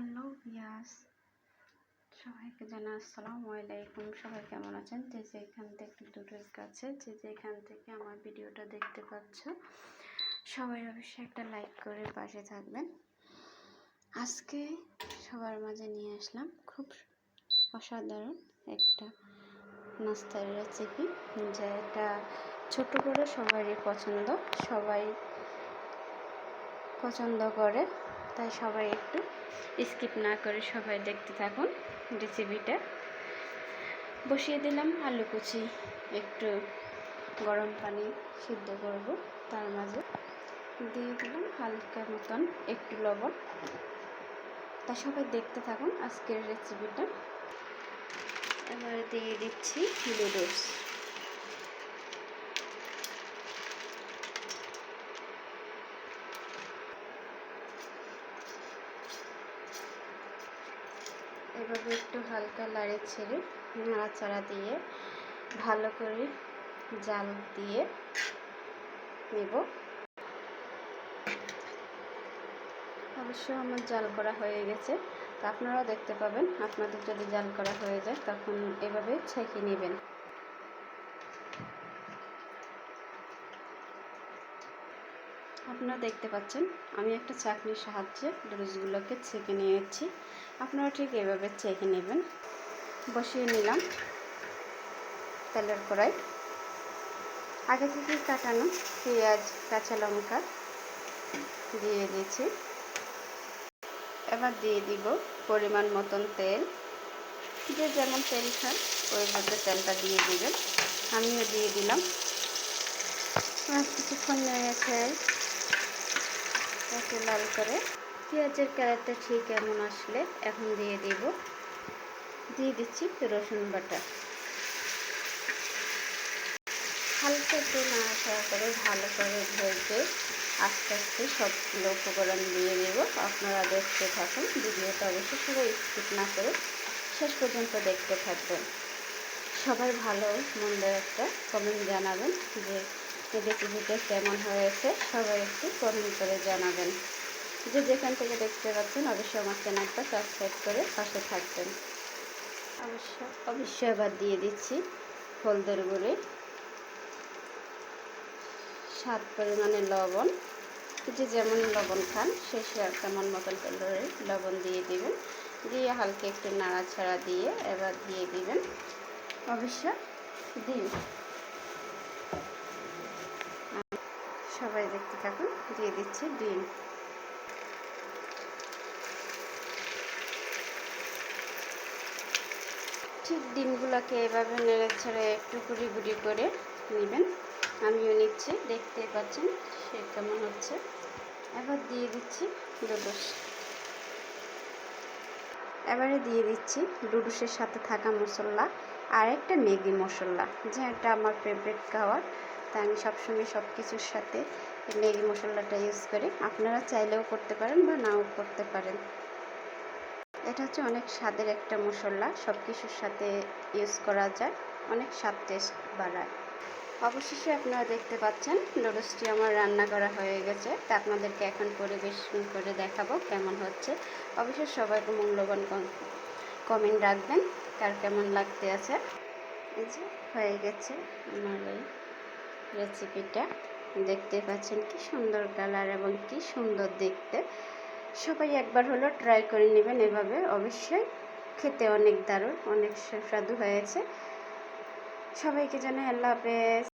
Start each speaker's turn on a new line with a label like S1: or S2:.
S1: Hello ইয়াস সবাইকে জানা আসসালামু আলাইকুম। সবাই কেমন আছেন? যে যেখান থেকে দূরের কাছে, যে যেখান থেকে আমার ভিডিওটা দেখতে পাচ্ছ, সবাই অবশ্যই একটা লাইক করে পাশে থাকবেন। আজকে সবার মাঝে নিয়ে আসলাম খুব অসাধারণ একটা নাস্তার রেসিপি যেটা ছোট বড় সবারই পছন্দ। সবাই পছন্দ করে, তাই সবাই একটু স্কিপ না করে সবাই দেখতে থাকুন রেসিপিটা বসিয়ে দিলাম আলু কুচি, একটু গরম পানি সিদ্ধ করব তার মাঝে। দিয়ে দিলাম হালকা মতন একটু লবণ। তা সবাই দেখতে থাকুন আজকের রেসিপিটা এবার দিয়ে দিচ্ছি নুডলস এভাবে একটু হালকা লাড়ে ছেড়ে নাড়াচাড়া দিয়ে ভালো করে জাল দিয়ে নেব। অবশ্য আমার জাল করা হয়ে গেছে। তা আপনারাও দেখতে পাবেন। আপনাদের যদি জাল করা হয়ে যায়, তখন এভাবে ছেঁকে নেবেন। আপনারা দেখতে পাচ্ছেন, আমি একটা চাকনির সাহায্যে ডুরুসগুলোকে ছেঁকে নিয়েছি। আপনারা ঠিক এভাবে ছেঁকে নেবেন। বসিয়ে নিলাম তেলের কড়াই। আগে থেকে কাটানো পেঁয়াজ, কাঁচা লঙ্কা দিয়ে দিয়েছি। এবার দিয়ে দিব পরিমাণ মতন তেল। যে যেমন তেল খান ওই মধ্যে তেলটা দিয়ে দিবেন। আমিও দিয়ে দিলাম। কিছুক্ষণ নেড়েছে একটু লাল করে। পেঁয়াজের কালারটা ঠিক এমন আসলে এখন দিয়ে দিব। দিয়ে দিচ্ছি রসুন বাটা। হালকা একটু নাড়াচাড়া করে ভালো করে ভেজে আস্তে আস্তে সবগুলো উপকরণ দিয়ে দেব। আপনারা দেখতে থাকুন, ভিডিওটা অবশ্যই সবাই স্কিপ না করে শেষ পর্যন্ত দেখতে থাকবেন। সবাই ভালো মন্দের একটা কমেন্ট জানাবেন যে রেসিপিটা কেমন হয়েছে, সবাই একটু কমেন্ট করে জানাবেন। যে যেখান থেকে দেখতে পাচ্ছেন, অবশ্যই আমার চ্যানেলটা সাবস্ক্রাইব করে পাশে থাকবেন। অবশ্য অবশ্যই আবার দিয়ে দিচ্ছি হলদের গুঁড়ি। স্বাদ পরিমাণে লবণ। যে যেমন লবণ খান, সে তেমন মতন করে লবণ দিয়ে দিবেন। দিয়ে হালকা একটু নাড়াছাড়া দিয়ে এবার দিয়ে দিবেন। অবশ্য ডিম। সবাই দেখতে থাকুন, দিয়ে দিচ্ছি ডিম। ঠিক ডিমগুলোকে এভাবে নেড়ে ছেড়ে একটু গুড়ি করে নেবেন। আমিও নিচ্ছি দেখতে পাচ্ছেন সে কেমন হচ্ছে। এবার দিয়ে দিচ্ছি লুডুস এবারে দিয়ে দিচ্ছি ডুডুসের সাথে থাকা মশলা আর একটা ম্যাগি মশলা, যেটা আমার ফেভারিট খাওয়ার। তাই আমি সবসময় সব কিছুর সাথে ম্যাগি মশলাটা ইউজ করি। আপনারা চাইলেও করতে পারেন বা নাও করতে পারেন। এটা হচ্ছে অনেক স্বাদের একটা মশলা সব কিছুর সাথে ইউজ করা যায়, অনেক স্বাদ টেস্ট বাড়ায়। অবশেষে আপনারা দেখতে পাচ্ছেন, নুডলসটি আমার রান্না করা হয়ে গেছে। তা আপনাদেরকে এখন পরিবেশন করে দেখাবো কেমন হচ্ছে। অবশ্যই সবাইকে মূল্যবান কমেন্ট রাখবেন, কার কেমন লাগতে আছে। এই যে, হয়ে গেছে আমার রেসিপিটা দেখতে পাচ্ছেন কি সুন্দর কালার এবং কি সুন্দর দেখতে। সবাই একবার হলো ট্রাই করে নেবেন এভাবে। অবশ্যই খেতে অনেক দারুণ, অনেক সুস্বাদু হয়েছে। সবাইকে জানাই আল্লাহ হাফেজ।